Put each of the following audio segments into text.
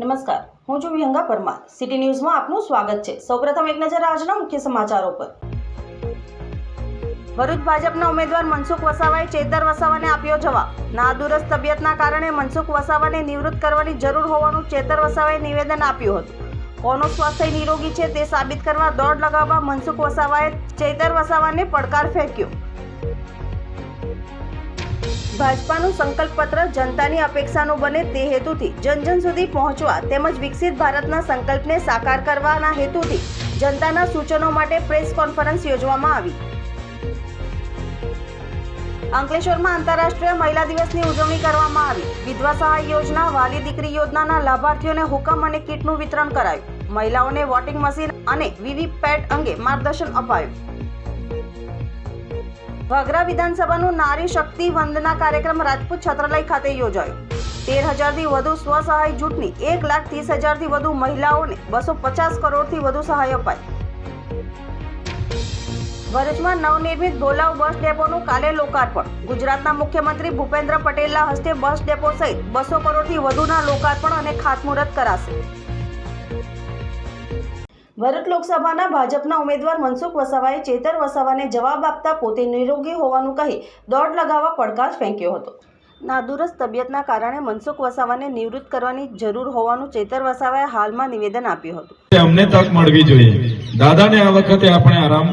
નમસ્કાર. હું છું વિહંગા પરમાર. સિટી ન્યૂઝમાં આપનું સ્વાગત છે. સૌપ્રથમ એક નજર આજના મુખ્ય સમાચારો પર. ભરૂચ ભાજપના ઉમેદવાર મનસુખ વસાવાએ ચેતર વસાવાને આપ્યો જવાબ. નાદુરસ્ત તબિયતના કારણે મનસુખ વસાવાને નિવૃત્ત કરવાની જરૂર હોવાનું ચેતર વસાવાએ નિવેદન આપ્યું હતું. કોનું સ્વાસ્થ્ય નિરોગી છે તે સાબિત કરવા દોડ લગાવવા મનસુખ વસાવાએ ચેતર વસાવાને પડકાર ફેંક્યો. ભાજપાનું સંકલ્પ પત્ર જનતાની અપેક્ષાનું બને તે હેતુથી જન જન સુધી પહોંચવા તેમજ વિકસિત ભારતના સંકલ્પને સાકાર કરવાના હેતુથી જનતાના સૂચનો માટે પ્રેસ કોન્ફરન્સ યોજવામાં આવી. અંકલેશ્વરમાં આંતરરાષ્ટ્રીય મહિલા દિવસની ઉજવણી કરવામાં આવી. વિધવા સહાય યોજના, વાલી દીકરી યોજનાના લાભાર્થીઓને હુકમ અને કીટનું વિતરણ કરાયું. મહિલાઓને વોટિંગ મશીન અને વીવીપેટ અંગે માર્ગદર્શન અપાયું. વાગરા વિધાનસભાનું નારી શક્તિ વંદના કાર્યક્રમ રાજપૂત છત્રાલય ખાતે યોજાયો. તેર હજારથી વધુ સ્વસહાય જૂથની એક લાખ ત્રીસ હજારથી વધુ મહિલાઓને બસો પચાસ કરોડથી વધુ સહાય અપાઈ. ભરૂચમાં નવનિર્મિત ભોલાવ બસ ડેપોનું કાલે લોકાર્પણ. ગુજરાતના મુખ્યમંત્રી ભૂપેન્દ્ર પટેલના હસ્તે બસ ડેપો સહિત બસો કરોડથી વધુના લોકાર્પણ અને ખાતમુહૂર્ત કરાશે. ભરૂચ લોકસભાના ભાજપના ઉમેદવાર મનસુખ વસાવાએ ચેતર વસાવાને જવાબ આપતા પોતે નિરોગી હોવાનું કહી દોડ લગાવવા પડકાર ફેંક્યો હતો. નાદુરસ્ત તબિયતના કારણે મનસુખ વસાવાને નિવૃત્ત કરવાની જરૂર હોવાનું ચેતર વસાવાએ હાલમાં નિવેદન આપ્યું હતું. તે અમને તક મળવી જોઈએ. દાદાને આ વખતે આપણે આરામ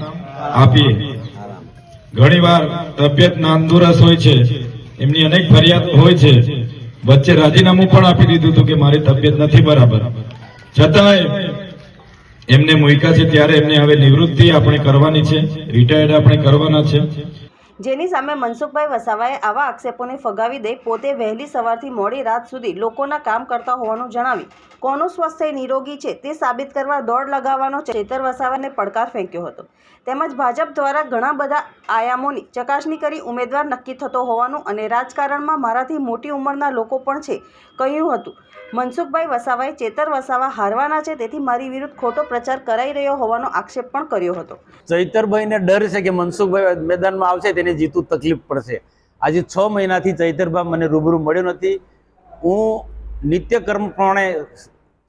આપીએ. ઘણીવાર તબિયત નાંદુરસ્ત હોય છે. એમની અનેક ફરિયાદ હોય છે. વચ્ચે રાજીનામું પણ આપી દીધું હતું કે મારી તબિયત નથી બરાબર. છતાંય એમને મૂક્યા છે ત્યારે એમને હવે નિવૃત્તિ આપણે કરવાની છે. રિટાયર્ડ આપણે કરવાના છે. જેની સામે મનસુખભાઈ વસાવાએ આવા આક્ષેપોને ફગાવી દઈ પોતે વહેલી સવારથી મોડી રાત સુધી લોકોના કામ કરતા હોવાનું જણાવી કોનું સ્વાસ્થ્ય નિરોગી છે તે સાબિત કરવા દોડ લગાવવાનો ચેતર વસાવાને પડકાર ફેંક્યો હતો. તેમજ ભાજપ દ્વારા ઘણા બધા આયામોની ચકાસણી કરી ઉમેદવાર નક્કી થતો હોવાનું અને રાજકારણમાં મારાથી મોટી ઉંમરના લોકો પણ છે, કહ્યું હતું. મનસુખભાઈ વસાવાએ ચેતર વસાવા હારવાના છે, તેથી મારી વિરુદ્ધ ખોટો પ્રચાર કરાઈ રહ્યો હોવાનો આક્ષેપ પણ કર્યો હતો. ચૈતરભાઈને ડર છે કે મનસુખભાઈ મેદાનમાં આવશે તેને જીતું તકલીફ પડશે. આજે છ મહિનાથી ચૈતરભાઈ મને રૂબરૂ મળ્યો નથી. હું નિત્યકર્મ પ્રમાણે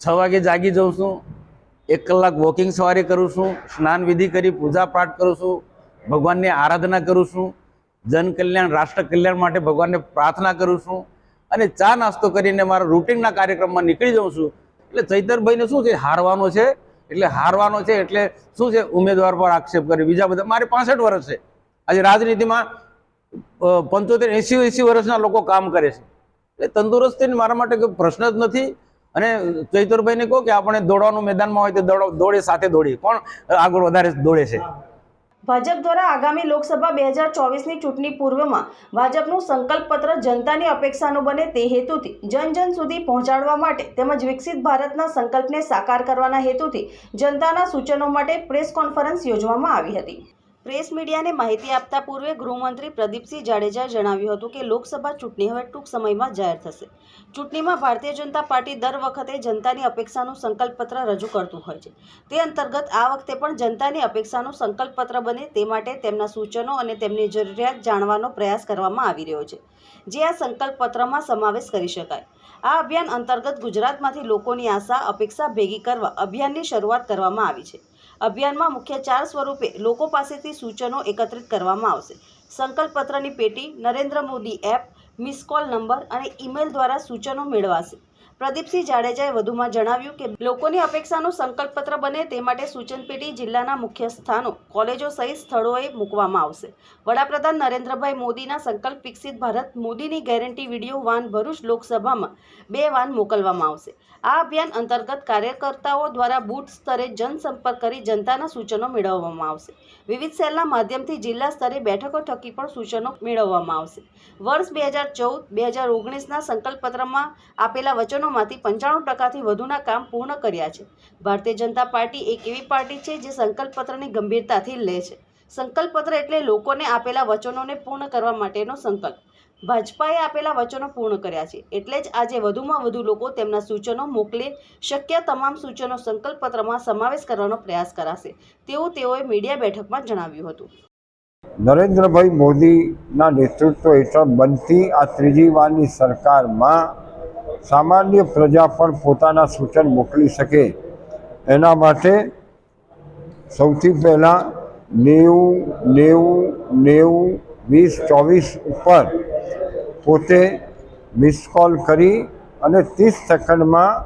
છ વાગે જાગી જાઉં છું, એક કલાક વોકિંગ સવારે કરું છું, સ્નાન વિધિ કરી, પૂજા પાઠ કરું છું, ભગવાનની આરાધના કરું છું, જન કલ્યાણ, રાષ્ટ્ર કલ્યાણ માટે ભગવાનને પ્રાર્થના કરું છું. અને ચા નાસ્તો કરીને મારા રૂટિનના કાર્યક્રમમાં નીકળી જાઉં છું. એટલે ચૈતરભાઈને શું છે? હારવાનો છે. એટલે હારવાનો છે એટલે શું છે? ઉમેદવાર પર આક્ષેપ કરે બીજા બધા, મારે પાસઠ વર્ષ છે. આજે રાજનીતિમાં પંચોતેર એંસી એંસી વર્ષના લોકો કામ કરે છે. એટલે તંદુરસ્તી મારા માટે કોઈ પ્રશ્ન જ નથી. અને ચૈતરભાઈને કહો કે આપણે દોડવાનું મેદાનમાં હોય તો દોડો, દોડે, સાથે દોડીએ. કોણ આગળ વધારે દોડે છે? ભાજપ દ્વારા આગામી લોકસભા બે હજાર ચોવીસની ચૂંટણી પૂર્વમાં ભાજપનું સંકલ્પ પત્ર જનતાની અપેક્ષાનું બને તે હેતુથી જન જન સુધી પહોંચાડવા માટે તેમજ વિકસિત ભારતના સંકલ્પને સાકાર કરવાના હેતુથી જનતાના સૂચનો માટે પ્રેસ કોન્ફરન્સ યોજવામાં આવી હતી. પ્રેસ મીડિયાને માહિતી આપતા પૂર્વે ગૃહમંત્રી પ્રદીપસિંહ જાડેજાએ જણાવ્યું હતું કે લોકસભા ચૂંટણી હવે ટૂંક સમયમાં જાહેર થશે. ચૂંટણીમાં ભારતીય જનતા પાર્ટી દર વખતે જનતાની અપેક્ષાનું સંકલ્પપત્ર રજૂ કરતું હોય છે. તે અંતર્ગત આ વખતે પણ જનતાની અપેક્ષાનું સંકલ્પપત્ર બને તે માટે તેમના સૂચનો અને તેમની જરૂરિયાત જાણવાનો પ્રયાસ કરવામાં આવી રહ્યો છે, જે આ સંકલ્પપત્રમાં સમાવેશ કરી શકાય. આ અભિયાન અંતર્ગત ગુજરાતમાંથી લોકોની આશા, અપેક્ષા ભેગી કરવા અભિયાનની શરૂઆત કરવામાં આવી છે. અભિયાનમાં મુખ્ય ચાર સ્વરૂપે લોકો પાસેથી સૂચનો એકત્રિત કરવામાં આવશે. સંકલ્પપત્રની પેટી, Narendra Modi app, miss call number અને ઈમેલ દ્વારા સૂચનો મેળવાશે. પ્રદીપસિંહ જાડેજાએ વધુમાં જણાવ્યું કે, લોકોની અપેક્ષાનું સંકલ્પપત્ર બને તે માટે સૂચન પેટી જિલ્લાના મુખ્ય સ્થાનો, કોલેજો સહિત સ્થળોએ મૂકવામાં આવશે. વડાપ્રધાન નરેન્દ્રભાઈ મોદીના સંકલ્પ વિકસિત ભારત, મોદીની ગેરંટી વીડિયો વાન ભરૂચ લોકસભામાં બે વાન મોકલવામાં આવશે. આ અભિયાન અંતર્ગત કાર્યકર્તાઓ દ્વારા બૂથ સ્તરે જનસંપર્ક કરી જનતાના સૂચનો મેળવવામાં આવશે. વિવિધ સેલના માધ્યમથી જિલ્લા સ્તરે બેઠકો થકી પણ સૂચનો મેળવવામાં આવશે. વર્ષ બે હજાર ચૌદ બે હજાર ઓગણીસના સંકલ્પપત્રમાં આપેલા વચનોમાંથી પંચાણું ટકાથી વધુના કામ પૂર્ણ કર્યા છે. ભારતીય જનતા પાર્ટી એક એવી પાર્ટી છે જે સંકલ્પપત્રની ગંભીરતાથી લે છે. સંકલ્પપત્ર એટલે લોકોને આપેલા વચનોને પૂર્ણ કરવા માટેનો સંકલ્પ. ભાજપાએ આપેલા વચનો પૂર્ણ કર્યા છે. એટલે જ આજે વધુમાં વધુ લોકો તેમના સૂચનો મોકલે શક્ય તમામ સૂચનો સંકલ્પપત્રમાં સમાવેશ કરવાનો પ્રયાસ કરાશે, તેવું તેઓએ મીડિયા બેઠકમાં જણાવ્યું હતું. નરેન્દ્રભાઈ મોદીના નેતૃત્વ હેઠળ બનતી આ ત્રીજી વારની સરકારમાં સામાન્ય પ્રજા પણ પોતાના સૂચન મોકલી શકે. એના માટે સૌથી પહેલાં નેવું નેવું નેવું, વીસ, ચોવીસ ઉપર પોતે મિસ કોલ કરી અને ત્રીસ સેકન્ડમાં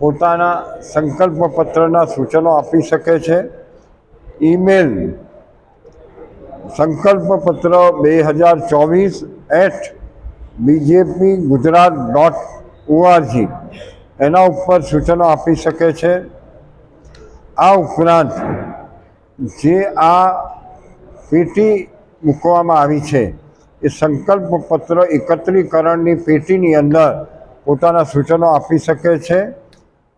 પોતાના સંકલ્પ પત્રના સૂચનો આપી શકે છે. ઈમેલ સંકલ્પ પત્ર બે હજાર ચોવીસ at BJP Gujarat dot O R G એના ઉપર સૂચનો આપી શકે છે. આ ઉપરાંત જે આ પેટી મૂકવામાં આવી છે એ સંકલ્પ પત્ર એકત્રીકરણની પેટીની અંદર પોતાના સૂચનો આપી શકે છે.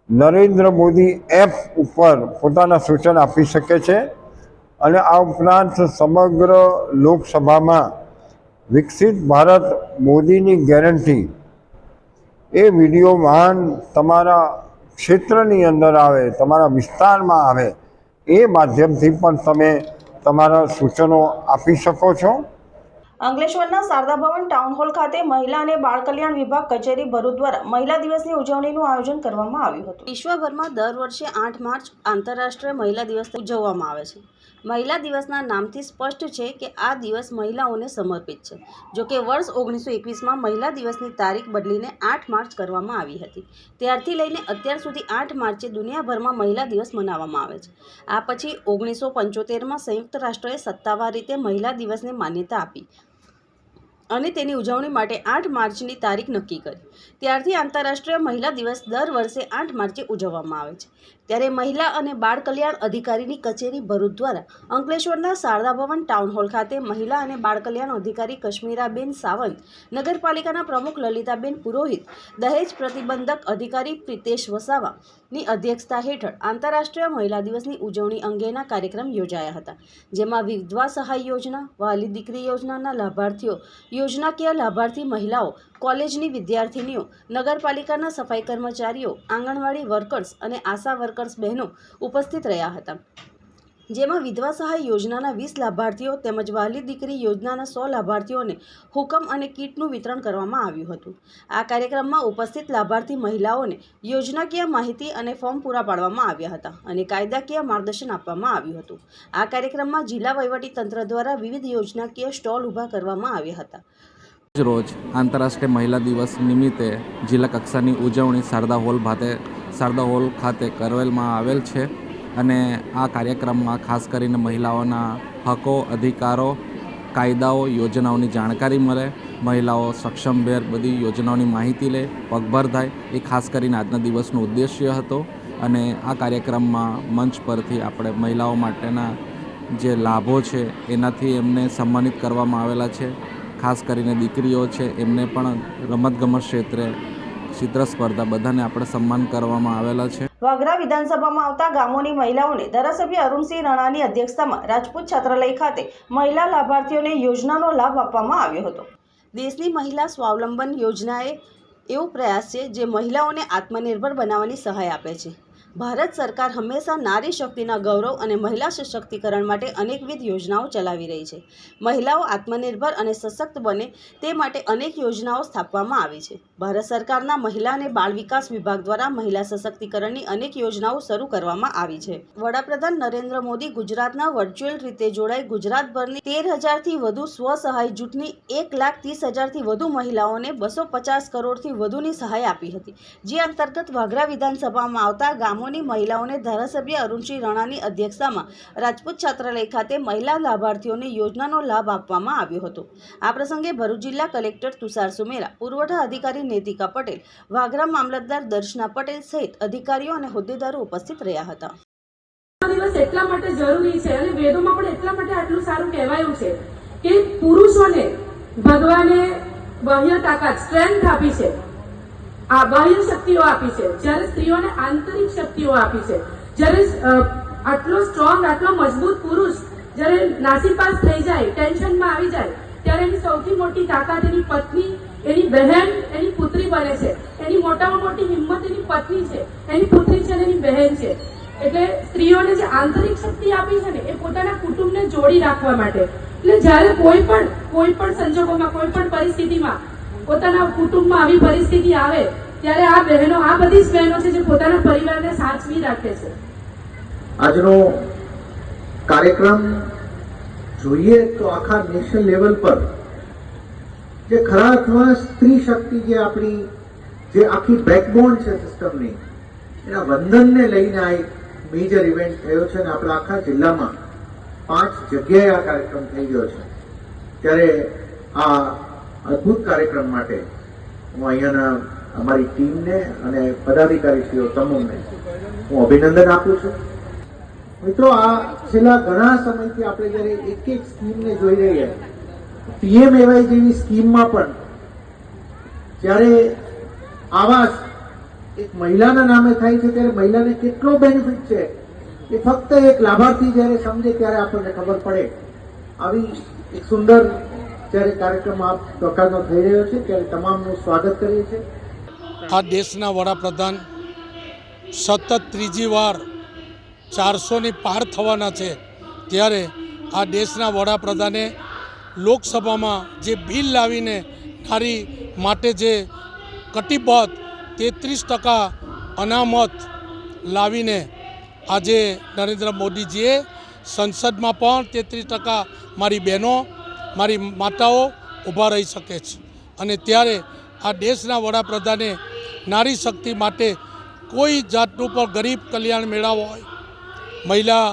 નરેન્દ્ર મોદી એપ ઉપર પોતાના સૂચન આપી શકે છે અને આ ઉપરાંત સમગ્ર લોકસભામાં વિકસિત ભારત મોદીની ગેરંટી એ વીડિયો વાહન તમારા ક્ષેત્રની અંદર આવે, તમારા વિસ્તારમાં આવે એ માધ્યમથી પણ તમે તમારા સૂચનો આપી શકો છો. અંકલેશ્વરના શારદા ભવન ટાઉન હોલ ખાતે મહિલા અને બાળ કલ્યાણ વિભાગ કચેરી ભરૂચ દ્વારા મહિલા દિવસની ઉજવણીનું આયોજન કરવામાં આવ્યું હતું. વિશ્વભરમાં દર વર્ષે આઠ માર્ચ આંતરરાષ્ટ્રીય મહિલા દિવસ ઉજવવામાં આવે છે. મહિલા દિવસના નામથી સ્પષ્ટ છે કે આ દિવસ મહિલાઓને સમર્પિત છે. જો કે વર્ષ ઓગણીસો એકવીસમાં મહિલા દિવસની તારીખ બદલીને આઠ માર્ચ કરવામાં આવી હતી. ત્યારથી લઈને અત્યાર સુધી આઠ માર્ચે દુનિયાભરમાં મહિલા દિવસ મનાવવામાં આવે છે. આ પછી ઓગણીસો પંચોતેરમાં સંયુક્ત રાષ્ટ્રએ સત્તાવાર રીતે મહિલા દિવસને માન્યતા આપી. અને તેની ઉજવણી માટે આઠ માર્ચની તારીખ નક્કી કરી. ત્યારથી આંતરરાષ્ટ્રીય મહિલા દિવસ દર વર્ષે આઠ માર્ચે ઉજવવામાં આવે છે. ત્યારે મહિલા અને બાળ કલ્યાણ અધિકારીની કચેરી ભરૂચ દ્વારા અંકલેશ્વરના શારદા ભવન ટાઉન હોલ ખાતે મહિલા અને બાળ કલ્યાણ અધિકારી કશ્મીરાબેન સાવંત, નગરપાલિકાના પ્રમુખ લલિતાબેન પુરોહિત, દહેજ પ્રતિબંધક અધિકારી પ્રિતેશ વસાવાની અધ્યક્ષતા હેઠળ આંતરરાષ્ટ્રીય મહિલા દિવસની ઉજવણી અંગેના કાર્યક્રમ યોજાયા હતા, જેમાં વિધવા સહાય યોજના, વાલી દીકરી યોજનાના લાભાર્થીઓ, યોજનાકીય લાભાર્થી મહિલાઓ, કોલેજની વિદ્યાર્થિનીઓ, નગરપાલિકાના સફાઈ કર્મચારીઓ, આંગણવાડી વર્કર્સ અને આશા વર્કર્સ બહેનો ઉપસ્થિત રહ્યા હતા. જેમાં વિધવા સહાય યોજનાના વીસ લાભાર્થીઓ તેમજ વહાલી દીકરી યોજનાના સો લાભાર્થીઓને હુકમ અને કીટનું વિતરણ કરવામાં આવ્યું હતું. આ કાર્યક્રમમાં ઉપસ્થિત લાભાર્થી મહિલાઓને યોજનાકીય માહિતી અને ફોર્મ પૂરા પાડવામાં આવ્યા હતા અને કાયદાકીય માર્ગદર્શન આપવામાં આવ્યું હતું. આ કાર્યક્રમમાં જિલ્લા વહીવટી તંત્ર દ્વારા વિવિધ યોજનાકીય સ્ટોલ ઊભા કરવામાં આવ્યા હતા. રોજ આંતરરાષ્ટ્રીય મહિલા દિવસ નિમિત્તે જિલ્લા કક્ષાની ઉજવણી શારદા હોલ ખાતે શારદા હોલ ખાતે કરવામાં આવેલ છે. અને આ કાર્યક્રમમાં ખાસ કરીને મહિલાઓના હકો, અધિકારો, કાયદાઓ, યોજનાઓની જાણકારી મળે, મહિલાઓ સક્ષમભેર બધી યોજનાઓની માહિતી લે, પગભર થાય, એ ખાસ કરીને આજના દિવસનો ઉદ્દેશ્ય હતો. અને આ કાર્યક્રમમાં મંચ પરથી આપણે મહિલાઓ માટેના જે લાભો છે, એનાથી એમને સન્માનિત કરવામાં આવેલા છે. ખાસ કરીને દીકરીઓ છે, એમને પણ રમતગમત ક્ષેત્રે ચિત્ર સ્પર્ધા બધાને આપણે સન્માન કરવામાં આવેલા છે. વાગરા વિધાનસભામાં આવતા ગામોની મહિલાઓને ધારાસભ્ય અરુણસિંહ રાણાની અધ્યક્ષતામાં રાજપૂત છાત્રાલય ખાતે મહિલા લાભાર્થીઓને યોજનાનો લાભ આપવામાં આવ્યો હતો. દેશની મહિલા સ્વાવલંબન યોજનાએ એવો પ્રયાસ છે જે મહિલાઓને આત્મનિર્ભર બનાવવાની સહાય આપે છે. ભારત સરકાર હંમેશા નારી શક્તિના ગૌરવ અને મહિલા સશક્તિકરણ માટે અનેકવિધ યોજનાઓ ચલાવી રહી છે. મહિલાઓ આત્મનિર્ભર અને સશક્ત બને તે માટે અનેક યોજનાઓ સ્થાપવામાં આવી છે. ભારત સરકારના મહિલા અને બાળ વિકાસ વિભાગ દ્વારા મહિલા સશક્તિકરણની અનેક યોજનાઓ શરૂ કરવામાં આવી છે. વડાપ્રધાન નરેન્દ્ર મોદી ગુજરાતના વર્ચ્યુઅલ રીતે જોડાઈ ગુજરાતભરની તેર હજારથી વધુ સ્વસહાય જૂથની એક લાખ ત્રીસ હજારથી વધુ મહિલાઓને બસો પચાસ કરોડથી વધુની સહાય આપી હતી. જે અંતર્ગત વાઘરા વિધાનસભામાં આવતા ગામોની મહિલાઓને ધારાસભ્ય અરુણસિંહ રાણાની અધ્યક્ષતામાં રાજપૂત છાત્રાલય ખાતે મહિલા લાભાર્થીઓને યોજનાનો લાભ આપવામાં આવ્યો હતો. આ પ્રસંગે ભરૂચ જિલ્લા કલેક્ટર તુષાર સુમેરા, પુરવઠા અધિકારી નેતિકા પટેલ, વાગરા મામલતદાર દર્શના પટેલ સહિત અધિકારીઓ અને હોદ્દેદારો ઉપસ્થિત રહ્યા હતા. દિવસ એટલા માટે જરૂરી છે અને વેદોમાં પણ એટલા માટે આટલું સારું કહેવાયું છે કે પુરુષોને ભગવાને બાહ્ય તાકાત, સ્ટ્રેન્થ આપી છે. આ બાહ્ય શક્તિઓ આપી છે. જ્યારે સ્ત્રીઓને આંતરિક શક્તિઓ આપી છે. જ્યારે આટલો સ્ટ્રોંગ આટલો મજબૂત પુરુષ જ્યારે નાસીપાસ થઈ જાય ટેન્શનમાં આવી જાય, ત્યારે એની સૌથી મોટી તાકાત એની પત્ની, એની બહેન, એની પુત્રી બને છે. એની મોટામાં મોટી હિંમત એની પત્ની છે. એની પુત્રી છે એની બહેન છે. એટલે સ્ત્રીઓને જે આંતરિક શક્તિ આપી છે ને, એ પોતાના કુટુંબને જોડી રાખવા માટે. એટલે જ્યારે કોઈ પણ કોઈ પણ સંજોગોમાં, કોઈ પણ પરિસ્થિતિમાં પોતાના કુટુંબમાં આવી પરિસ્થિતિ આવે, ત્યારે આ બહેનો, આ બધી જ બહેનો છે જે પોતાના પરિવારને સાચવી રાખે છે. આજનો કાર્યક્રમ જોઈએ તો આખા નેશનલ લેવલ પર જે ખરા અર્થમાં સ્ત્રી શક્તિ જે આપણી, જે આખી બેકબોન છે સિસ્ટમની એના વંદનને લઈને આ એક મેજર ઇવેન્ટ થયો છે અને આપણા આખા જિલ્લામાં પાંચ જગ્યાએ આ કાર્યક્રમ થઈ ગયો છે. ત્યારે આ અદ્ભુત કાર્યક્રમ માટે હું અહીંયાના અમારી ટીમને અને પદાધિકારીશ્રીઓ તમામને હું અભિનંદન આપું છું. મિત્રો, આ છેલ્લા ઘણા સમયથી આપણે જ્યારે એક એક સ્કીમને જોઈ રહ્યા પીએમ એવાય જેવી સ્કીમમાં પણ જ્યારે આવાસ એક મહિલાના નામે થાય છે, ત્યારે મહિલાને કેટલો બેનિફિટ છે એ ફક્ત એક લાભાર્થી જ્યારે સમજે ત્યારે આપણને ખબર પડે. આવી એક સુંદર જ્યારે કાર્યક્રમ આ પ્રકારનો થઈ રહ્યો છે ત્યારે તમામનું સ્વાગત કરીએ છીએ. આ દેશના વડાપ્રધાન સતત ત્રીજી વાર ચારસોની પાર થવાના છે. ત્યારે આ દેશના વડાપ્રધાને લોકસભામાં જે બિલ લાવીને નારી માટે જે કટિબદ્ધ તેત્રીસ ટકા અનામત લાવીને આજે નરેન્દ્ર મોદીજીએ સંસદમાં પણ તેત્રીસ ટકા મારી બહેનો મારી માતાઓ ઊભા રહી શકે છે. અને ત્યારે આ દેશના વડાપ્રધાને નારી શક્તિ માટે કોઈ જાતનું પણ ગરીબ કલ્યાણ મેળાવો હોય, મહિલા,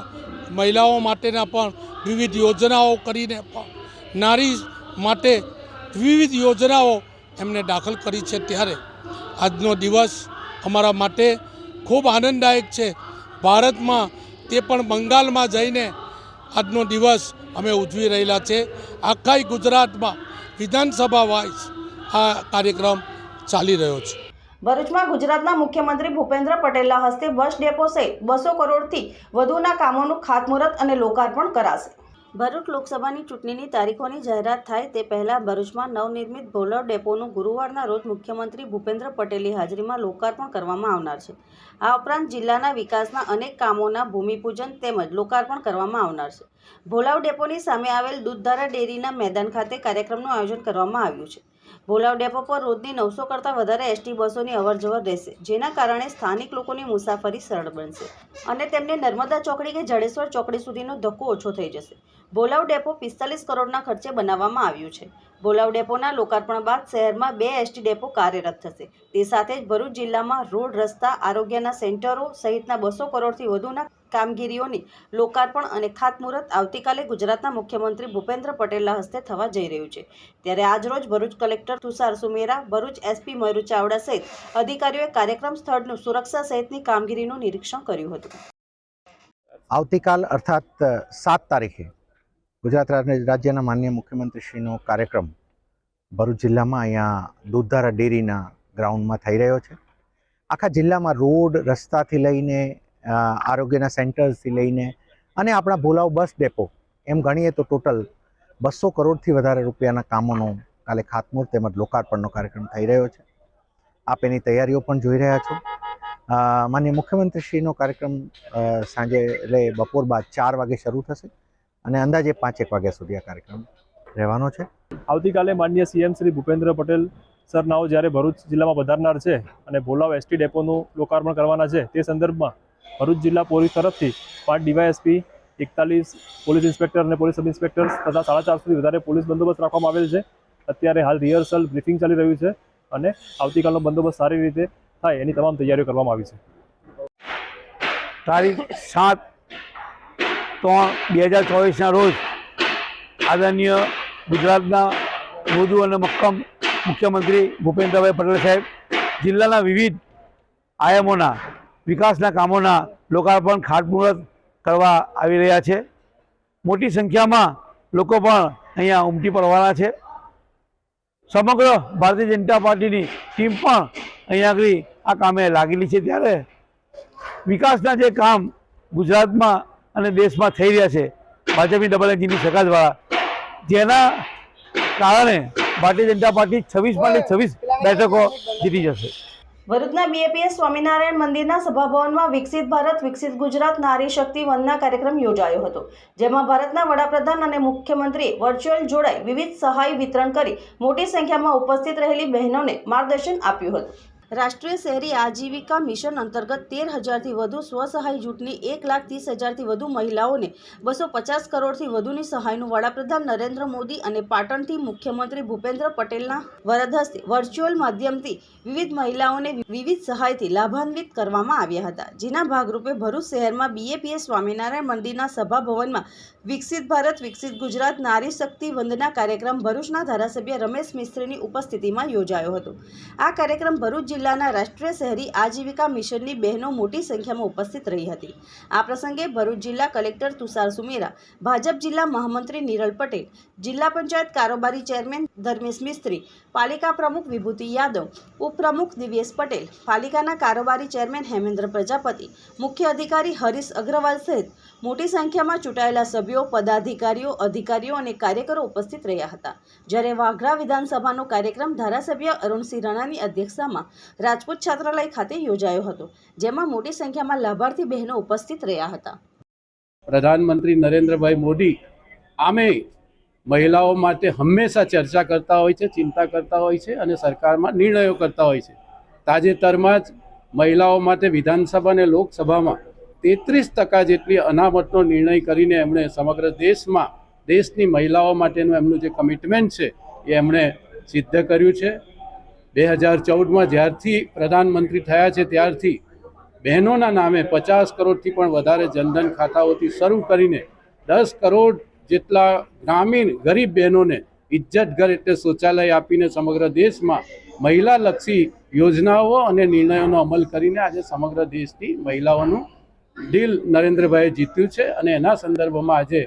મહિલાઓ માટેના પણ વિવિધ યોજનાઓ કરીને પણ નારી માટે વિવિધ યોજનાઓ એમને દાખલ કરી છે ત્યારે આજનો દિવસ અમારા માટે ખૂબ આનંદદાયક છે. ભારતમાં તે પણ બંગાળમાં જઈને આજનો દિવસ અમે ઉજવી રહેલા છે. આખા ગુજરાતમાં વિધાનસભા વાઇઝ આ કાર્યક્રમ ચાલી રહ્યો છે. ભરૂચમાં ગુજરાતના મુખ્યમંત્રી ભૂપેન્દ્ર પટેલના હસ્તે બસ ડેપો સહિત બસો કરોડથી વધુના કામોનું ખાતમુહૂર્ત અને લોકાર્પણ કરાશે. ભરૂચ લોકસભાની ચૂંટણીની તારીખોની જાહેરાત થાય તે પહેલાં ભરૂચમાં નવનિર્મિત ભોલર ડેપોનું ગુરુવારના રોજ મુખ્યમંત્રી ભૂપેન્દ્ર પટેલની હાજરીમાં લોકાર્પણ કરવામાં આવનાર છે. આ ઉપરાંત જિલ્લાના વિકાસના અનેક કામોના ભૂમિપૂજન તેમજ લોકાર્પણ કરવામાં આવનાર છે. ભોલાવ ડેપોની સામે આવેલ દૂધધારા ડેરીના મેદાન ખાતે કાર્યક્રમનું આયોજન કરવામાં આવ્યું છે. ભોલાવ ડેપો પર રોજની નવસો કરતાં વધારે એસટી બસોની અવરજવર રહેશે, જેના કારણે સ્થાનિક લોકોની મુસાફરી સરળ બનશે અને તેમને નર્મદા ચોકડી કે જડેશ્વર ચોકડી સુધીનો ધક્કો ઓછો થઈ જશે. ભોલાવ ડેપો પિસ્તાલીસ કરોડના ખર્ચે બનાવવામાં આવ્યું છે. ભોલાવ ડેપોના લોકાર્પણ બાદ શહેરમાં બે એસટી ડેપો કાર્યરત થશે. તે સાથે જ ભરૂચ જિલ્લામાં રોડ, રસ્તા, આરોગ્યના સેન્ટરો સહિતના બસો કરોડથી વધુના કામગીરીઓની લોકાર્પણ અને ખાતમુહૂર્ત આવતીકાલે ગુજરાતના મુખ્યમંત્રી ભૂપેન્દ્ર પટેલના હસ્તે થવા જઈ રહ્યું છે. ત્યારે આજરોજ ભરૂચ કલેક્ટર તુષાર સુમેરા, ભરૂચ એસપી મયુર ચાવડા સહિત અધિકારીઓએ કાર્યક્રમ સ્થળનું સુરક્ષા સહિતની કામગીરીનું નિરીક્ષણ કર્યું હતું. આવતીકાલ અર્થાત સાત તારીખે ગુજરાત રાજ્ય- રાજ્યના માન્ય મુખ્યમંત્રીશ્રીનો કાર્યક્રમ ભરૂચ જિલ્લામાં અહીંયા દૂધધારા ડેરીના ગ્રાઉન્ડમાં થઈ રહ્યો છે. આખા જિલ્લામાં રોડ, રસ્તાથી લઈને આરોગ્યના સેન્ટર્સથી લઈને અને આપણા ભોલાવ બસ ડેપો એમ ગણીએ તો ટોટલ બસો કરોડથી વધારે રૂપિયાના કામોનો કાલે ખાતમુહૂર્ત તેમજ લોકાર્પણનો કાર્યક્રમ થઈ રહ્યો છે. આપ એની તૈયારીઓ પણ જોઈ રહ્યા છો. માન્ય મુખ્યમંત્રીશ્રીનો કાર્યક્રમ સાંજે એટલે બપોર બાદ ચાર વાગે શરૂ થશે. અને અંદાજે પાંચેક વાગ્યા સુધી આ કાર્યક્રમ રહેવાનો છે. આવતીકાલે માનનીય સીએમ શ્રી ભૂપેન્દ્ર પટેલ સરનાઓ જ્યારે ભરૂચ જિલ્લામાં પધારનાર છે અને ભોલાવ એસટી ડેપોનું લોકાર્પણ કરવાના છે તે સંદર્ભમાં ભરૂચ જિલ્લા પોલીસ તરફથી પાંચ ડીવાયએસપી એકતાલીસ પોલીસ ઇન્સ્પેક્ટર અને પોલીસ સબ ઇન્સ્પેક્ટર તથા સાડા ચારસોથી વધારે પોલીસ બંદોબસ્ત રાખવામાં આવેલ છે. અત્યારે હાલ રિહર્સલ બ્રીફિંગ ચાલી રહ્યું છે અને આવતીકાલનો બંદોબસ્ત સારી રીતે થાય એની તમામ તૈયારીઓ કરવામાં આવી છે. તારીખ સાત ત્રણ બે હજાર ચોવીસના રોજ આદરણીય ગુજરાતના વધુ અને મક્કમ મુખ્યમંત્રી ભૂપેન્દ્રભાઈ પટેલ સાહેબ, જિલ્લાના વિવિધ આયામોના, વિકાસના કામોના લોકાર્પણ ખાતમુહૂર્ત કરવા આવી રહ્યા છે. મોટી સંખ્યામાં લોકો પણ અહીંયા ઉમટી પડવાના છે. સમગ્ર ભારતીય જનતા પાર્ટીની ટીમ પણ અહીંયા આગળ આ કામે લાગેલી છે. ત્યારે વિકાસના જે કામ ગુજરાતમાં અને દેશમાં થઈ રહ્યા છે. ભાજપની ડબલ એન્જિનની સરકાર જેના કારણે ભારતીય જનતા પાર્ટી છવ્વીસ છવ્વીસ બેઠકો જીતી જશે. ભરૂચના બીએપીએસ સ્વામિનારાયણ મંદિરના સભાભવનમાં વિકસિત ભારત, વિકસિત ગુજરાત, નારી શક્તિ વનના કાર્યક્રમ યોજાયો હતો. જેમાં ભારતના વડાપ્રધાન અને મુખ્યમંત્રીએ વર્ચ્યુઅલ જોડાઈ વિવિધ સહાય વિતરણ કરી મોટી સંખ્યામાં ઉપસ્થિત રહેલી બહેનોને માર્ગદર્શન આપ્યું હતું. રાષ્ટ્રીય શહેરી આજીવિકા મિશન અંતર્ગત તેર હજારથી વધુ સ્વસહાય જૂથની એક લાખ ત્રીસ હજારથી વધુ મહિલાઓને બસો પચાસ કરોડથી વધુની સહાયનું વડાપ્રધાન નરેન્દ્ર મોદી અને પાટણથી મુખ્યમંત્રી ભૂપેન્દ્ર પટેલના વરદ વર્ચ્યુઅલ માધ્યમથી વિવિધ મહિલાઓને વિવિધ સહાયથી લાભાન્વિત કરવામાં આવ્યા હતા. જેના ભાગરૂપે ભરૂચ શહેરમાં બીએપીએસ સ્વામિનારાયણ મંદિરના સભાભવનમાં વિકસિત ભારત, વિકસિત ગુજરાત, નારી શક્તિ વંદના કાર્યક્રમ ભરૂચના ધારાસભ્ય રમેશ મિસ્ત્રીની ઉપસ્થિતિમાં યોજાયો હતો. આ કાર્યક્રમ ભરૂચ જિલ્લાના રાષ્ટ્રીય શહેરી આજીવિકા મિશનની બહેનો મોટી સંખ્યામાં ઉપસ્થિત રહી હતી. આ પ્રસંગે ભરૂચ જિલ્લા કલેક્ટર તુષાર સુમેરા, ભાજપ જિલ્લા મહામંત્રી નિરલ પટેલ, જિલ્લા પંચાયત કારોબારી ચેરમેન ધર્મેશ મિસ્ત્રી, પાલિકા પ્રમુખ વિભૂતિ યાદવ, ઉપપ્રમુખ દિવ્યેશ પટેલ, પાલિકાના કારોબારી ચેરમેન હેમેન્દ્ર પ્રજાપતિ, મુખ્ય અધિકારી હરીશ અગ્રવાલ સહિત મોટી સંખ્યામાં ચૂંટાયેલા સભ્યો, પદાધિકારીઓ, અધિકારીઓ અને કાર્યકરો ઉપસ્થિત રહ્યા હતા. જ્યારે વાઘરા વિધાનસભાનો કાર્યક્રમ ધારાસભ્ય અરુણસિંહ રાણાની અધ્યક્ષતામાં રાજપૂત છાત્રાલય ખાતે યોજાયો હતો, જેમાં મોટી સંખ્યામાં લાભાર્થી બહેનો ઉપસ્થિત રહ્યા હતા. પ્રધાનમંત્રી નરેન્દ્રભાઈ મોદી આમે મહિલાઓ માટે હંમેશા ચર્ચા કરતા હોય છે, ચિંતા કરતા હોય છે અને સરકારમાં નિર્ણયો કરતા હોય છે. તાજેતરમાં જ મહિલાઓ માટે વિધાનસભા અને લોકસભામાં તેત્રીસ ટકા જેટલી અનામતનો નિર્ણય કરીને એમણે સમગ્ર દેશમાં, દેશની મહિલાઓ માટેનું એમનું જે કમિટમેન્ટ છે, એ એમણે સિદ્ધ કર્યું છે. બે હજાર ચૌદમાં જ્યારથી પ્રધાનમંત્રી થયા છે, ત્યારથી બહેનોના નામે પચાસ કરોડથી પણ વધારે જનધન ખાતાઓથી શરૂ કરીને દસ કરોડ જેટલા ગ્રામીણ ગરીબ બહેનોને ઇજ્જત ઘર એટલે શૌચાલય આપીને સમગ્ર દેશમાં મહિલાલક્ષી યોજનાઓ અને નિર્ણયોનો અમલ કરીને આજે સમગ્ર દેશની મહિલાઓનું દિલ નરેન્દ્રભાઈએ જીત્યું છે અને એના સંદર્ભમાં આજે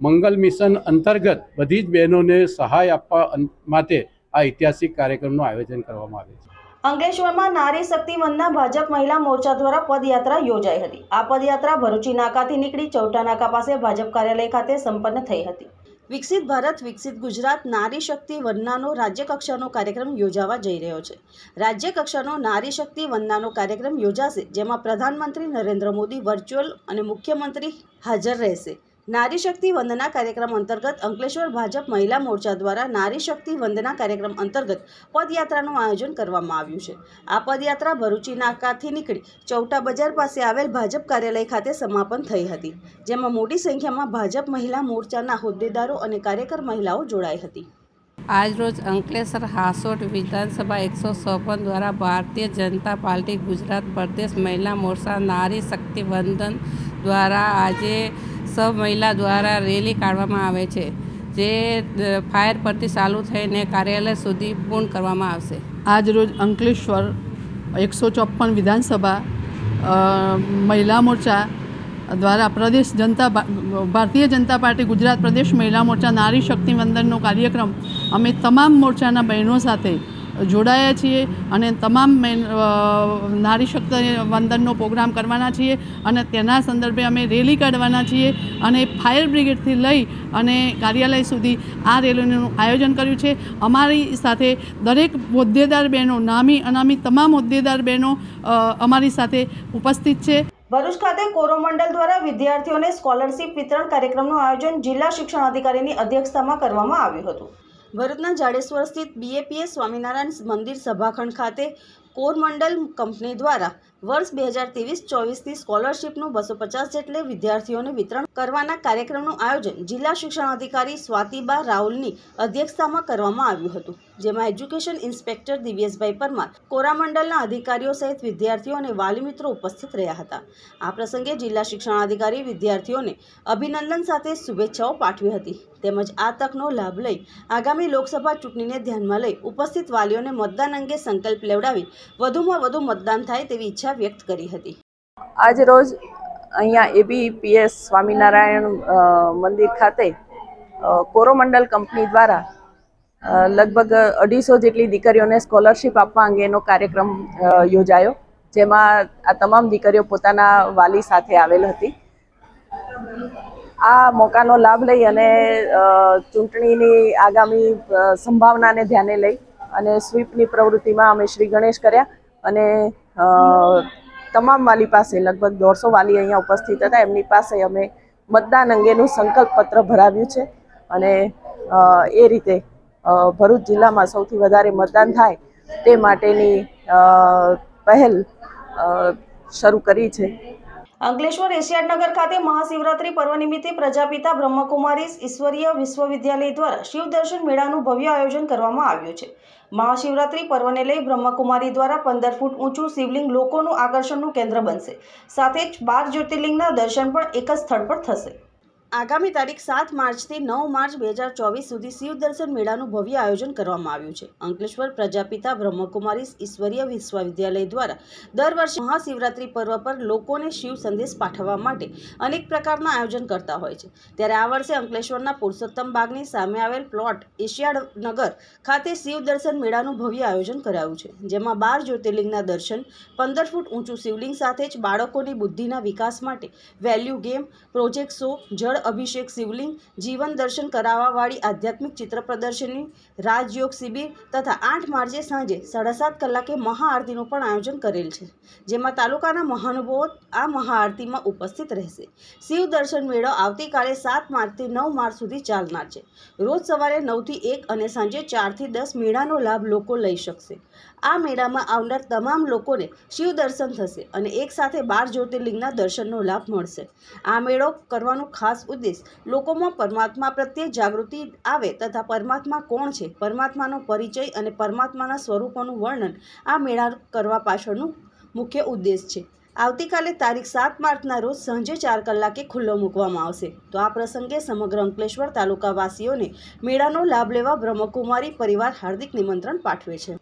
મંગલ મિશન અંતર્ગત બધી જ બહેનોને સહાય આપવા માટે આ ઐતિહાસિક કાર્યક્રમનું આયોજન કરવામાં આવે છે. અંકલેશ્વરમાં નારી શક્તિ વંદના ભાજપ મહિલા મોરચા દ્વારા પદયાત્રા યોજાઈ હતી. આ પદયાત્રા ભરૂચી નાકાથી નીકળી ચૌટા નાકા પાસે ભાજપ કાર્યાલય ખાતે સંપન્ન થઈ હતી. વિકસિત ભારત, વિકસિત ગુજરાત, નારી શક્તિ વંદનાનો રાજ્ય કક્ષાનો કાર્યક્રમ યોજાવા જઈ રહ્યો છે. રાજ્ય કક્ષાનો નારી શક્તિ વંદનાનો કાર્યક્રમ યોજાશે, જેમાં પ્રધાનમંત્રી નરેન્દ્ર મોદી, વર્ચ્યુઅલ અને મુખ્યમંત્રી હાજર રહેશે. નારી શક્તિ વંદના કાર્યક્રમ અંતર્ગત અંકલેશ્વર ભાજપ મહિલા મોરચા દ્વારા નારી શક્તિ વંદના કાર્યક્રમ અંતર્ગત પદયાત્રાનું આયોજન કરવામાં આવ્યું છે. આ પદયાત્રા ભરૂચી નાકાથી નીકળી ચૌટા બજાર પાસે આવેલ ભાજપ કાર્યાલય ખાતે સમાપન થઈ હતી, જેમાં મોટી સંખ્યામાં ભાજપ મહિલા મોરચાના હોદ્દેદારો અને કાર્યકર મહિલાઓ જોડાઈ હતી. આજરોજ અંકલેશ્વર હાસોટ વિધાનસભા એકસો ચોપન દ્વારા ભારતીય જનતા પાર્ટી ગુજરાત પ્રદેશ મહિલા મોરચા નારી શક્તિ વંદન દ્વારા આજે સબ મહિલા દ્વારા રેલી કાઢવામાં આવે છે, જે ફાયર પરથી ચાલુ થઈને કાર્યાલય સુધી પૂર્ણ કરવામાં આવશે. આજરોજ અંકલેશ્વર એકસો ચોપન વિધાનસભા મહિલા મોરચા દ્વારા પ્રદેશ જનતા ભારતીય જનતા પાર્ટી ગુજરાત પ્રદેશ મહિલા મોરચા નારી શક્તિ વંદનનો કાર્યક્રમ અમે તમામ મોરચાના બહેનો સાથે જોડાયા છીએ અને તમામ નારી શક્તિ વંદનનો પ્રોગ્રામ કરવાના છીએ અને તેના સંદર્ભે અમે રેલી કાઢવાના છીએ અને ફાયર બ્રિગેડથી લઈ અને કાર્યાલય સુધી આ રેલીનું આયોજન કર્યું છે. અમારી સાથે દરેક હોદ્દેદાર બહેનો, નામી, અનામી તમામ હોદ્દેદાર બહેનો અમારી સાથે ઉપસ્થિત છે. ભરૂચ ખાતે કોરોમંડલ દ્વારા વિદ્યાર્થીઓને સ્કોલરશીપ વિતરણ કાર્યક્રમનું આયોજન જિલ્લા શિક્ષણ અધિકારીની અધ્યક્ષતામાં કરવામાં આવ્યું હતું. ભરૂચના જાડેશ્વર સ્થિત બીએપીએ સ્વામિનારાયણ મંદિર સભાખંડ ખાતે કોરમંડલ કંપની દ્વારા વર્ષ બે હજાર ત્રેવીસ ચોવીસની સ્કોલરશીપનું બસો પચાસ જેટલે વિદ્યાર્થીઓને વિતરણ કરવાના કાર્યક્રમનું આયોજન જિલ્લા શિક્ષણ અધિકારી સ્વાતિબા રાહુલની અધ્યક્ષતામાં કરવામાં આવ્યું હતું. જેમાં એજ્યુકેશન ઇન્સ્પેક્ટર દિવ્યેશભાઈ પરમાર, કોરામંડલના અધિકારીઓ સહિત વિદ્યાર્થીઓ અને વાલી મિત્રો ઉપસ્થિત રહ્યા હતા. આ પ્રસંગે જિલ્લા શિક્ષણાધિકારી વિદ્યાર્થીઓને અભિનંદન સાથે શુભેચ્છાઓ પાઠવી હતી. તેમજ આ તકનો લાભ લઈ આગામી લોકસભા ચૂંટણીને ધ્યાનમાં લઈ ઉપસ્થિત વાલીઓને મતદાન અંગે સંકલ્પ લેવડાવી વધુમાં વધુ મતદાન થાય તેવી ઈચ્છા વ્યક્ત કરી હતી. આજ રોજ અહીંયા એબીપીએસ સ્વામિનારાયણ મંદિર ખાતે કોરોમંડલ કંપની દ્વારા લગભગ અઢીસો જેટલી દીકરીઓને સ્કોલરશિપ આપવા અંગેનો કાર્યક્રમ યોજાયો, જેમાં આ તમામ દીકરીઓ પોતાના વાલી સાથે આવેલ હતી. આ મોકાનો લાભ લઈ અને ચૂંટણીની આગામી સંભાવનાને ધ્યાને લઈ અને સ્વીપની પ્રવૃત્તિમાં અમે શ્રી ગણેશ કર્યા અને તમામ વાલી પાસે, લગભગ દોઢસો વાલી અહીંયા ઉપસ્થિત હતા, એમની પાસે અમે મતદાન અંગેનું સંકલ્પ પત્ર ભરાવ્યું છે અને એ રીતે ભરૂચ જિલ્લામાં સૌથી વધારે મતદાન થાય તે માટેની પહેલ શરૂ કરી છે. અંકલેશ્વર એશિયાડનગર ખાતે મહાશિવરાત્રી પર્વ નિમિત્તે પ્રજાપિતા બ્રહ્મકુમારી ઈશ્વરીય વિશ્વવિદ્યાલય દ્વારા શિવ દર્શન મેળાનું ભવ્ય આયોજન કરવામાં આવ્યું છે. મહાશિવરાત્રી પર્વને લઈ બ્રહ્મકુમારી દ્વારા પંદર ફૂટ ઊંચું શિવલિંગ લોકોનું આકર્ષણનું કેન્દ્ર બનશે. સાથે જ બાર જ્યોતિર્લિંગના દર્શન પણ એક જ સ્થળ પર થશે. આગામી તારીખ સાત માર્ચથી નવ માર્ચ બે હજાર ચોવીસ સુધી શિવ દર્શન મેળાનું ભવ્ય આયોજન કરવામાં આવ્યું છે. અંકલેશ્વર પ્રજાપિતા બ્રહ્મકુમારી ઈશ્વરીય વિશ્વવિદ્યાલય દ્વારા દર વર્ષે મહાશિવરાત્રિ પર્વ પર લોકોને શિવ સંદેશ પાઠવવા માટે અનેક પ્રકારના આયોજન કરતા હોય છે. ત્યારે આ વર્ષે અંકલેશ્વરના પુરુષોત્તમ બાગની સામે આવેલ પ્લોટ એશિયાડ નગર ખાતે શિવ દર્શન મેળાનું ભવ્ય આયોજન કરાયું છે, જેમાં બાર જ્યોતિર્લિંગના દર્શન, પંદર ફૂટ ઊંચું શિવલિંગ સાથે જ બાળકોની બુદ્ધિના વિકાસ માટે વેલ્યુ ગેમ પ્રોજેક્ટ શો જળ અભિષેક શિવલિંગ, જીવન દર્શન કરાવવાવાળી આધ્યાત્મિક ચિત્ર પ્રદર્શની, રાજયોગ શિબિર તથા આઠ માર્ચે સાંજે સાડા સાત કલાકે મહાઆરતીનું પણ આયોજન કરેલ છે. જેમાં તાલુકાના મહાનુભાવો આ મહાઆરતીમાં ઉપસ્થિત રહેશે. શિવ દર્શન મેળો આવતીકાલે સાત માર્ચથી નવ માર્ચ સુધી ચાલનાર છે. રોજ સવારે નવથી એક અને સાંજે ચારથી દસ મેળાનો લાભ લોકો લઈ શકશે. આ મેળામાં આવનાર તમામ લોકોને શિવ દર્શન થશે અને એકસાથે બાર જ્યોતિર્લિંગના દર્શનનો લાભ મળશે. આ મેળો કરવાનો ખાસ ઉદ્દેશ લોકોમાં પરમાત્મા પ્રત્યે જાગૃતિ આવે તથા પરમાત્મા કોણ છે, પરમાત્માનો પરિચય અને પરમાત્માના સ્વરૂપોનું વર્ણન આ મેળા કરવા પાછળનું મુખ્ય ઉદ્દેશ છે. આવતીકાલે તારીખ સાત માર્ચના રોજ સાંજે ચાર કલાકે ખુલ્લો મૂકવામાં આવશે. તો આ પ્રસંગે સમગ્ર અંકલેશ્વર તાલુકાવાસીઓને મેળાનો લાભ લેવા બ્રહ્મકુમારી પરિવાર હાર્દિક નિમંત્રણ પાઠવે છે.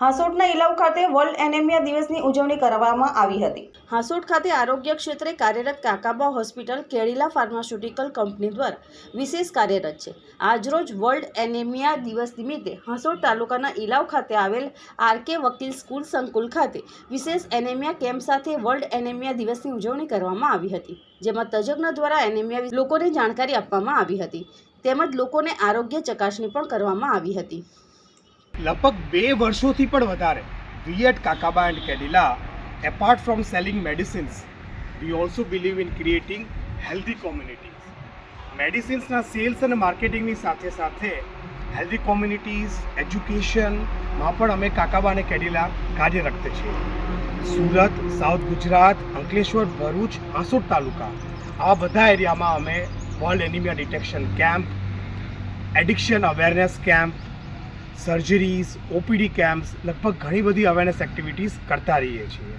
હાંસોટના ઇલાવ ખાતે વર્લ્ડ એનેમિયા દિવસની ઉજવણી કરવામાં આવી હતી. હાંસોટ ખાતે આરોગ્ય ક્ષેત્રે કાર્યરત Kakaba hospital Cadila pharmaceutical company દ્વારા વિશેષ કાર્યરત છે. આજરોજ વર્લ્ડ એનેમિયા દિવસ નિમિત્તે હાંસોટ તાલુકાના ઇલાવ ખાતે આવેલ આરકે વકીલ સ્કૂલ સંકુલ ખાતે વિશેષ એનેમિયા કેમ્પ સાથે વર્લ્ડ એનેમિયા દિવસની ઉજવણી કરવામાં આવી હતી, જેમાં તજજ્ઞ દ્વારા એનેમિયા લોકોને જાણકારી આપવામાં આવી હતી. તેમજ લોકોને આરોગ્ય ચકાસણી પણ કરવામાં આવી હતી. લગભગ બે વર્ષોથી પણ વધારે we at Kakaba and Cadila apart from selling medicines we also believe in creating healthy communities મેડિસિન્સના sales અને માર્કેટિંગની સાથે સાથે હેલ્ધી કોમ્યુનિટીઝ એજ્યુકેશનમાં પણ અમે કાકાબા અને કેડિલા કાર્યરત છીએ. સુરત સાઉથ ગુજરાત, અંકલેશ્વર, ભરૂચ આસોડ તાલુકા, આ બધા એરિયામાં અમે world anemia detection camp addiction awareness camp surgeries OPD camps લગભગ ઘણી બધી અવેરનેસ એક્ટિવિટીઝ કરતા રહીએ છીએ.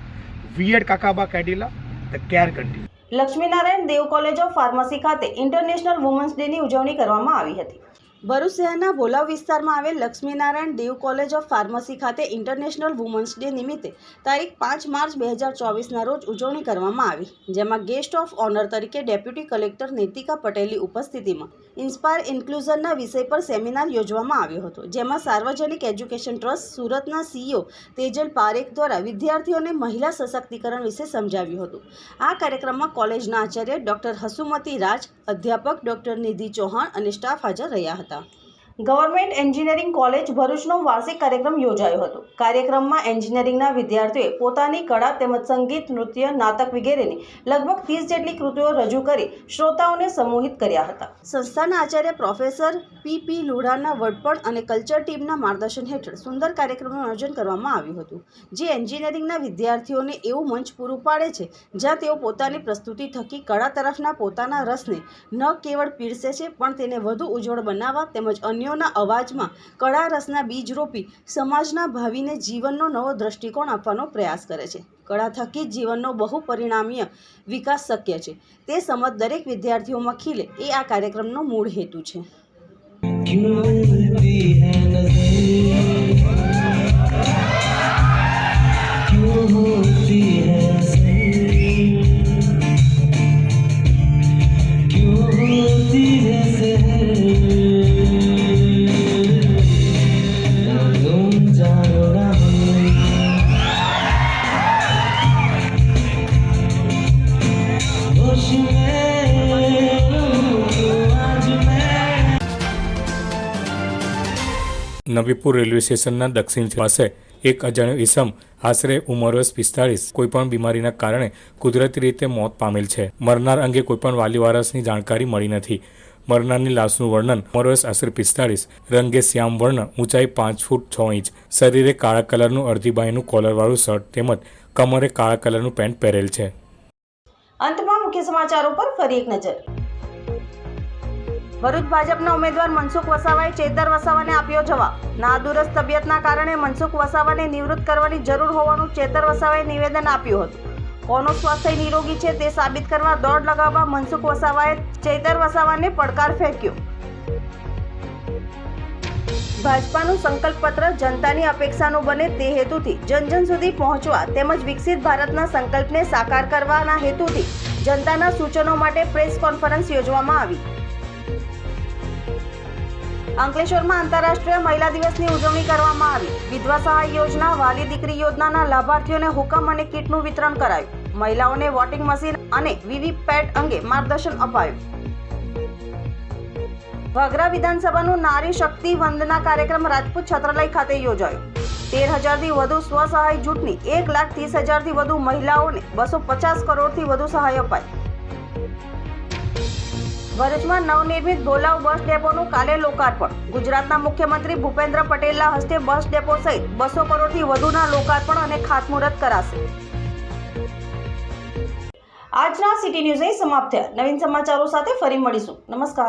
We at Kakaba Cadila the care continue Laxminarayan Dev college of pharmacy ખાતે ઇન્ટરનેશનલ વુમન્સ ડેની ઉજવણી કરવામાં આવી હતી. ભરૂચ શહેરના ભોલાવ વિસ્તારમાં આવેલ Laxminarayan Dev college of pharmacy ખાતે ઇન્ટરનેશનલ વુમન્સ ડે નિમિત્તે તારીખ પાંચ માર્ચ બે હજાર ચોવીસના રોજ ઉજવણી કરવામાં આવી, જેમાં ગેસ્ટ ઓફ ઓનર તરીકે ડેપ્યુટી કલેક્ટર નીતિકા પટેલની ઉપસ્થિતિમાં ઇન્સ્પાયર ઇન્ક્લુઝનના વિષય પર સેમિનાર યોજવામાં આવ્યો હતો, જેમાં સાર્વજનિક એજ્યુકેશન ટ્રસ્ટ સુરતના સીઈઓ તેજલ પારેખ દ્વારા વિદ્યાર્થીઓને મહિલા સશક્તિકરણ વિશે સમજાવ્યું હતું. આ કાર્યક્રમમાં કોલેજના આચાર્ય ડૉક્ટર હસુમતી રાજ, અધ્યાપક ડૉક્ટર નિધિ ચૌહાણ અને સ્ટાફ હાજર રહ્યા હતા. cuenta ગવર્મેન્ટ એન્જિનિયરિંગ કોલેજ ભરૂચનો વાર્ષિક કાર્યક્રમ યોજાયો હતો. કાર્યક્રમમાં એન્જિનિયરિંગના વિદ્યાર્થીઓએ પોતાની કળા તેમજ સંગીત, નૃત્ય, નાટક વગેરેની લગભગ ત્રીસ જેટલી કૃતિઓ રજૂ કરી શ્રોતાઓને સમૂહિત કર્યા હતા. સંસ્થાના આચાર્ય પ્રોફેસર પી પી લુડાના વડપણ અને કલ્ચર ટીમના માર્ગદર્શન હેઠળ સુંદર કાર્યક્રમનું આયોજન કરવામાં આવ્યું હતું, જે એન્જિનિયરિંગના વિદ્યાર્થીઓને એવું મંચ પૂરું પાડે છે, જ્યાં તેઓ પોતાની પ્રસ્તુતિ થકી કળા તરફના પોતાના રસને ન કેવળ પીરસે છે, પણ તેને વધુ ઉજ્જવળ બનાવવા તેમજ અન્યોના અવાજમાં કળા રસના બીજ રોપી સમાજના ભાવિને જીવનનો નવો દ્રષ્ટિકોણ આપવાનો પ્રયાસ કરે છે. કળા થકી જ જીવનનો બહુ પરિણામીય વિકાસ શક્ય છે. તે સમજ દરેક વિદ્યાર્થીઓમાં ખીલે. એ આ કાર્યક્રમનો મૂળ હેતુ છે. નવીપુર રેલવે સ્ટેશનના દક્ષિણ પાસે એક અજાણ્યો ઈસમ આશરે ઉંમર વર્ષ પિસ્તાળીસ, કોઈપણ બીમારીના કારણે કુદરતી રીતે મોત પામેલ છે. મરનાર અંગે કોઈપણ વાલી વારસની જાણકારી મળી નથી. મરનારની લાશનું વર્ણન ઉંમર વર્ષ આશરે પિસ્તાળીસ, રંગે શ્યામ વર્ણ, ઊંચાઈ પાંચ ફૂટ છ ઇંચ, શરીરે કાળા કલરનું અડધી બાયનું કોલરવાળું શર્ટ તેમજ કમરે કાળા કલરનું પેન્ટ પહેરેલ છે. અંતમાં મુખ્ય સમાચારો પર ફરી એક નજર. ભરૂચ ભાજપના ઉમેદવાર મનસુખ વસાવાએ ચેતર વસાવાને આપ્યો જવાબ. નાદુરસ્ત તબિયતના કારણે મનસુખ વસાવાને નિવૃત્ત કરવાની જરૂર હોવાનું ચેતર વસાવાએ નિવેદન આપ્યું હતું. કોનું સ્વાસ્થ્ય નિરોગી છે તે સાબિત કરવા દોડ લગાવવા મનસુખ વસાવાએ ચેતર વસાવાને પડકાર ફેંક્યો. ભાજપાનું સંકલ્પ પત્ર જનતાની અપેક્ષાનું બને તે હેતુથી જન જન સુધી પહોંચવા તેમજ વિકસિત ભારતના સંકલ્પને સાકાર કરવાના હેતુથી જનતાના સૂચનો માટે પ્રેસ કોન્ફરન્સ યોજવામાં આવી. અંકલેશ્વરમાં આંતરરાષ્ટ્રીય મહિલા દિવસની ઉજવણી કરવામાં આવી. વિધવા સહાય યોજના, વાલી દીકરી યોજનાના લાભાર્થીઓને હુકમ અને કીટનું વિતરણ કરાયું. મહિલાઓને વોટિંગ મશીન અને વીવીપેટ અંગે માર્ગદર્શન અપાયું. વાગરા વિધાનસભાનું નારી શક્તિ વંદના કાર્યક્રમ રાજપૂત છત્રાલય ખાતે યોજાયો. તેર હજારથી વધુ સ્વસહાય જૂથની એક લાખ ત્રીસ હજારથી વધુ મહિલાઓને બસો પચાસ કરોડથી વધુ સહાય અપાઈ. ભરૂચમાં નવનિર્મિત ભોલાવ બસ ડેપોનું કાલે લોકાર્પણ. ગુજરાતના મુખ્યમંત્રી ભૂપેન્દ્ર પટેલના હસ્તે બસ ડેપો સહિત બસો કરોડથી વધુના લોકાર્પણ અને ખાતમુહૂર્ત કરાશે. આજના સિટી ન્યૂઝ અહીં સમાપ્ત થયા. નવીન સમાચારો સાથે ફરી મળીશું. નમસ્કાર.